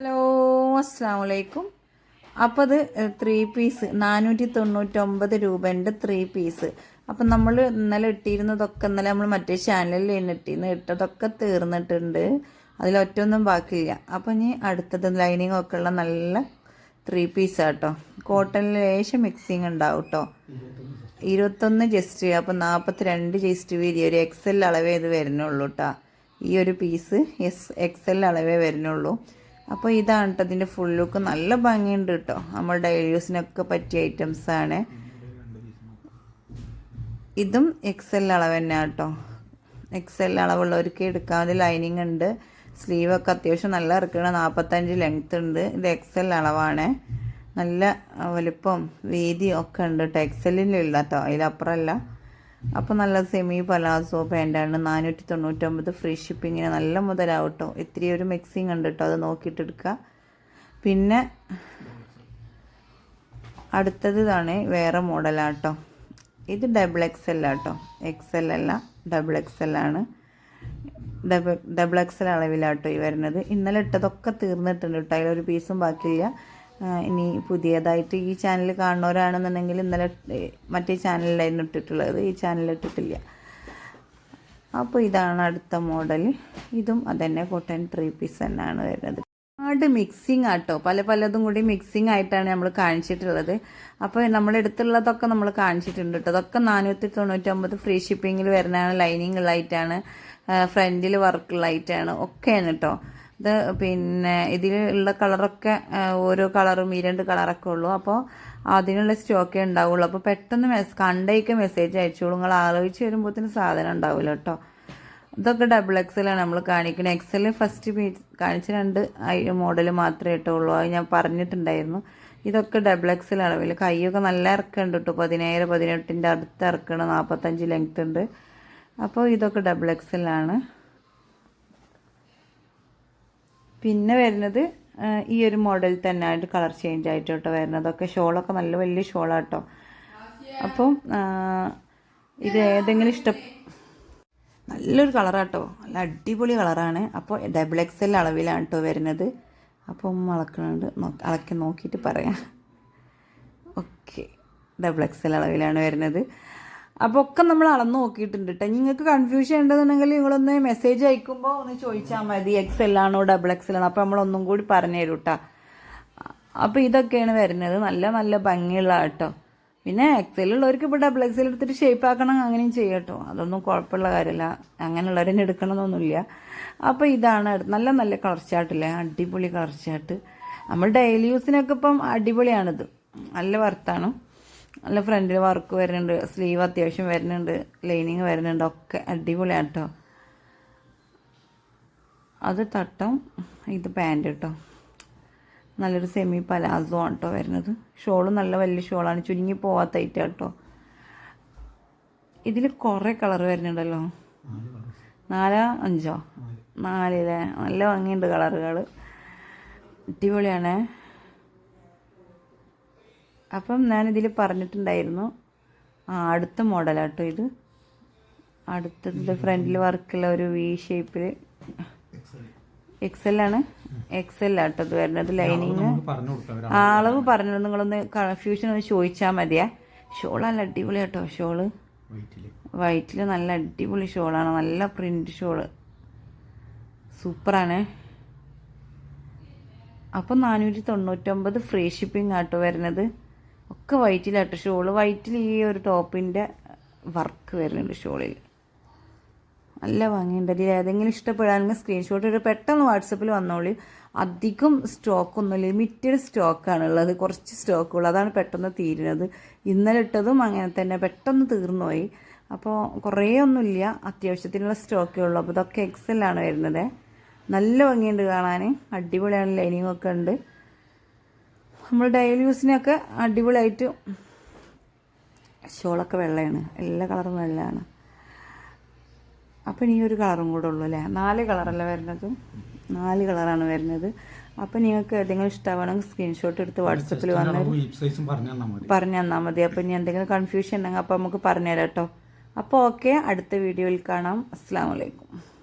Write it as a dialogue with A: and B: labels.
A: Hello അസ്സാം വലൈക്കും അപ്പോൾ അത് ത്രീ പീസ് നാനൂറ്റി തൊണ്ണൂറ്റൊമ്പത് രൂപേന്റെ ത്രീ പീസ് അപ്പം നമ്മൾ ഇന്നലെ ഇട്ടിരുന്നതൊക്കെ ഇന്നലെ നമ്മൾ മറ്റേ ചാനലിൽ ഇട്ടിരുന്നു ഇട്ടതൊക്കെ തീർന്നിട്ടുണ്ട്. അതിലൊറ്റൊന്നും ബാക്കിയില്ല. അപ്പം ഇനി അടുത്തത് ലൈനിങ് ഒക്കെ ഉള്ള നല്ല ത്രീ പീസ് കേട്ടോ കോട്ടണിൽ ലേശം മിക്സിങ് ഉണ്ടാവും കേട്ടോ ഇരുപത്തൊന്ന് ജസ്റ്റ് അപ്പം നാൽപ്പത്തി രണ്ട് ജസ്റ്റ് വീതി. ഒരു എക്സൽ അളവേ ഇത് വരുന്നുള്ളൂ കേട്ടോ ഈ ഒരു പീസ് എസ് എക്സൽ അളവേ വരുന്നുള്ളൂ അപ്പോൾ ഇതാണ് കേട്ടോ ഇതിന്റെ ഫുൾ ലുക്ക് നല്ല ഭംഗിയുണ്ട് കേട്ടോ നമ്മൾ ഡെയിലി യൂസിനൊക്കെ പറ്റിയ ഐറ്റംസ് ആണ്. ഇതും എക്സൽ അളവ് തന്നെ കേട്ടോ എക്സൽ അളവുള്ളവർക്ക് എടുക്കാം അത് ലൈനിങ് ഉണ്ട്. സ്ലീവൊക്കെ അത്യാവശ്യം നല്ല ഇറക്കണം നാൽപ്പത്തഞ്ച് ലെങ്ത് ഉണ്ട്. ഇത് എക്സൽ അളവാണ്. നല്ല വലുപ്പം വീതി ഒക്കെ ഉണ്ട് കേട്ടോ എക്സലിനുള്ള കേട്ടോ അതിലപ്പുറമല്ല അപ്പോൾ നല്ല സെമി പലാസോ പാന്റാണ് നാനൂറ്റി തൊണ്ണൂറ്റൊമ്പത് ഫ്രീ ഷിപ്പിങ്ങിന് നല്ല മുതലാവും കേട്ടോ ഇത്തിരി ഒരു മിക്സിങ് ഉണ്ട് കേട്ടോ അത് നോക്കിയിട്ട് എടുക്കുക പിന്നെ അടുത്തത് ഇതാണ് വേറെ മോഡലാട്ടോ ഇത് ഡബിൾ എക്സ് എൽ ആട്ടോ. എക്സ് എൽ അല്ല ഡബിൾ എക്സ് എൽ ആണ്. ഡബിൾ ഡബിൾ എക്സ് എൽ അളവിലാട്ടോ ഈ വരുന്നത്. ഇന്നലെ ഇട്ടതൊക്കെ തീർന്നിട്ടുണ്ട് കേട്ടോ അതിലൊരു പീസും ബാക്കിയില്ല. ഇനി പുതിയതായിട്ട് ഈ ചാനൽ കാണുന്നവരാണെന്നുണ്ടെങ്കിൽ ഇന്നലെ മറ്റേ ചാനലിലായിരുന്നു ഇട്ടിട്ടുള്ളത്. ഈ ചാനലിൽ ഇട്ടിട്ടില്ല. അപ്പോൾ ഇതാണ് അടുത്ത മോഡൽ ഇതും അതന്നെ കോട്ടൺ ത്രീ പീസ് തന്നെയാണ് വരുന്നത്. ഒരുപാട് മിക്സിങ് ആട്ടോ. പല പലതും കൂടി മിക്സിങ് ആയിട്ടാണ് നമ്മൾ കാണിച്ചിട്ടുള്ളത്. അപ്പോൾ നമ്മുടെ അടുത്തുള്ളതൊക്കെ നമ്മൾ കാണിച്ചിട്ടുണ്ട് കേട്ടോ. അതൊക്കെ നാനൂറ്റി തൊണ്ണൂറ്റൊമ്പത് ഫ്രീ ഷിപ്പിങ്ങിൽ വരുന്നതാണ്. ലൈനിങ് ഉള്ളതായിട്ടാണ് ഫ്രണ്ടിൽ വർക്കുള്ളതായിട്ടാണ് ഒക്കെയാണ് കേട്ടോ. ഇത് പിന്നെ ഇതിലുള്ള കളറൊക്കെ ഓരോ കളറും ഈ രണ്ട് കളറൊക്കെ ഉള്ളൂ. അപ്പോൾ അതിനുള്ള സ്റ്റോക്കേ ഉണ്ടാവുള്ളൂ. അപ്പോൾ പെട്ടെന്ന് മെസ് കണ്ടേക്ക് മെസ്സേജ് അയച്ചോളൂ. നിങ്ങൾ ആലോചിച്ച് വരുമ്പോഴത്തേന് സാധനം ഉണ്ടാവില്ല കേട്ടോ. ഇതൊക്കെ ഡബിൾ എക്സലാണ് നമ്മൾ കാണിക്കുന്നത് എക്സൽ ഫസ്റ്റ് പീസ് കാണിച്ച രണ്ട് മോഡൽ മാത്രമേ ഇട്ടുള്ളൂ. അത് ഞാൻ പറഞ്ഞിട്ടുണ്ടായിരുന്നു. ഇതൊക്കെ ഡബിൾ എക്സൽ അളവിൽ കൈയൊക്കെ നല്ല ഇറക്കുന്നുണ്ട് കേട്ടോ. പതിനേഴ് പതിനെട്ടിന്റെ അടുത്ത് ഇറക്കണം നാൽപ്പത്തഞ്ച് ലെങ്ത് ഉണ്ട്. അപ്പോൾ ഇതൊക്കെ ഡബിൾ എക്സലാണ് പിന്നെ വരുന്നത് ഈ ഒരു മോഡൽ തന്നെ ആയിട്ട് കളർ ചേഞ്ച് ആയിട്ട് കേട്ടോ വരുന്നതൊക്കെ ഷോളൊക്കെ നല്ല വലിയ ഷോളാട്ടോ അപ്പം ഇത് ഏതെങ്കിലും ഇഷ്ടം നല്ലൊരു കളറാട്ടോ നല്ല അടിപൊളി കളറാണ് അപ്പോൾ ഡബിൾ എക്സ് എൽ അളവിലാണ് കേട്ടോ വരുന്നത്. അപ്പം അളക്കുന്നുണ്ട് അളക്കി നോക്കിയിട്ട് പറയാം. ഓക്കെ. ഡബിൾ എക്സ് എൽ അളവിലാണ് വരുന്നത്. അപ്പോൾ ഒക്കെ നമ്മൾ അളന്ന് നോക്കിയിട്ടുണ്ട് കേട്ടോ നിങ്ങൾക്ക് കൺഫ്യൂഷൻ ഉണ്ടെന്നുണ്ടെങ്കിൽ നിങ്ങളൊന്ന് മെസ്സേജ് അയക്കുമ്പോൾ ഒന്ന് ചോദിച്ചാൽ മതി. എക്സ് എല്ലാണോ ഡബിൾ എക്സ് എല്ലാണോ അപ്പോൾ നമ്മൾ ഒന്നും കൂടി പറഞ്ഞു തരും കേട്ടോ അപ്പോൾ ഇതൊക്കെയാണ് വരുന്നത്. നല്ല നല്ല ഭംഗിയുള്ള കേട്ടോ പിന്നെ എക്സൽ ഉള്ളവർക്ക് ഇപ്പോൾ ഡബിൾ എക്സൽ എടുത്തിട്ട് ഷേപ്പ് ആക്കണം അങ്ങനെയും ചെയ്യട്ടോ അതൊന്നും കുഴപ്പമുള്ള കാര്യമില്ല. അങ്ങനെയുള്ളവരെന്നെ എടുക്കണമെന്നൊന്നുമില്ല. അപ്പോൾ ഇതാണ് നല്ല നല്ല കളർ ചാർട്ടില്ലേ അടിപൊളി കളർ ചാർട്ട് നമ്മൾ ഡെയിലി യൂസിനൊക്കെ ഇപ്പം അടിപൊളിയാണിത്. നല്ല വർത്താണ് നല്ല ഫ്രണ്ടിൽ വർക്ക് വരുന്നുണ്ട് സ്ലീവ് അത്യാവശ്യം വരുന്നുണ്ട് ലൈനിങ് വരുന്നുണ്ട് ഒക്കെ അടിപൊളിയാണ് കേട്ടോ അത് തട്ടം ഇത് പാന്റ് കേട്ടോ നല്ലൊരു സെമി പലാസോ ആണ് കേട്ടോ വരുന്നത്. ഷോൾ നല്ല വലിയ ഷോളാണ് ചുരുങ്ങി പോവാത്ത ഐറ്റം കേട്ടോ ഇതിൽ കുറേ കളർ വരുന്നുണ്ടല്ലോ. നാലാ അഞ്ചോ? നാലില്ലേ നല്ല ഭംഗിയുണ്ട് കളറുകൾ അടിപൊളിയാണേ. അപ്പം ഞാനിതിൽ പറഞ്ഞിട്ടുണ്ടായിരുന്നു. ആ അടുത്ത മോഡലാട്ടോ ഇത്. അടുത്തത് ഫ്രണ്ടിൽ വർക്കുള്ള ഒരു വി ഷേപ്പിൽ എക്സൽ ആണ്. എക്സൽ ആട്ടോ ഇത് വരുന്നത്. ലൈനിങ് അളവ് പറഞ്ഞു നിങ്ങളൊന്ന് കൺഫ്യൂഷൻ ഒന്ന് ചോദിച്ചാൽ മതിയാ. ഷോൾ നല്ല അടിപൊളി കേട്ടോ ഷോൾ
B: വൈറ്റിൽ
A: വൈറ്റിൽ നല്ല അടിപൊളി ഷോളാണ് നല്ല പ്രിന്റ് ഷോൾ സൂപ്പറാണ്. അപ്പം നാനൂറ്റി തൊണ്ണൂറ്റൊമ്പത് ഫ്രീ ഷിപ്പിംഗ് ആട്ടോ വരുന്നത്. ഒക്കെ വൈറ്റിലാട്ടോ ഷോൾ. വൈറ്റിൽ ഈ ഒരു ടോപ്പിന്റെ വർക്ക് വരുന്നുണ്ട് ഷോളിൽ. നല്ല ഭംഗിയുണ്ട്. അതിൽ ഏതെങ്കിലും ഇഷ്ടപ്പെടാനെങ്കിൽ സ്ക്രീൻഷോട്ട് ഒരു പെട്ടെന്ന് വാട്സപ്പിൽ വന്നോളി. അധികം സ്റ്റോക്കൊന്നും ലിമിറ്റഡ് സ്റ്റോക്കാണ് ഉള്ളത്. കുറച്ച് സ്റ്റോക്കുള്ളൂ അതാണ് പെട്ടെന്ന് തീരുന്നത്. ഇന്നലെ ഇട്ടതും അങ്ങനെ തന്നെ. പെട്ടെന്ന് തീർന്നുപോയി. അപ്പോൾ കുറേ ഒന്നുമില്ല അത്യാവശ്യത്തിനുള്ള സ്റ്റോക്കേ ഉള്ളൂ. അപ്പോൾ ഇതൊക്കെ എക്സലാണ് വരുന്നത്. നല്ല ഭംഗിയുണ്ട് കാണാൻ അടിപൊളിയാണ് ലൈനിങ് ഒക്കെ ഉണ്ട്. നമ്മൾ ഡെയിലി യൂസിനൊക്കെ അടിപൊളിയായിട്ട് ഷോളൊക്കെ വെള്ളയാണ്. എല്ലാ കളറും വെള്ളയാണ്. അപ്പം ഇനി ഒരു കളറും കൂടെ ഉള്ളൂ അല്ലേ? നാല് കളറല്ല വരുന്നത്? നാല് കളറാണ് വരുന്നത്. അപ്പം നിങ്ങൾക്ക് ഏതെങ്കിലും ഇഷ്ടമാണെങ്കിൽ സ്ക്രീൻഷോട്ട് എടുത്ത് വാട്സപ്പിൽ വന്ന്
B: ഹീപ്പ് സൈസും പറഞ്ഞു തന്നാൽ മതി.
A: പറഞ്ഞു തന്നാൽ മതി. അപ്പം ഇനി എന്തെങ്കിലും കൺഫ്യൂഷൻ ഉണ്ടെങ്കിൽ അപ്പം നമുക്ക് പറഞ്ഞുതരാം കേട്ടോ. അപ്പോൾ ഓക്കെ അടുത്ത വീഡിയോയിൽ കാണാം. അസ്സാം വലൈക്കും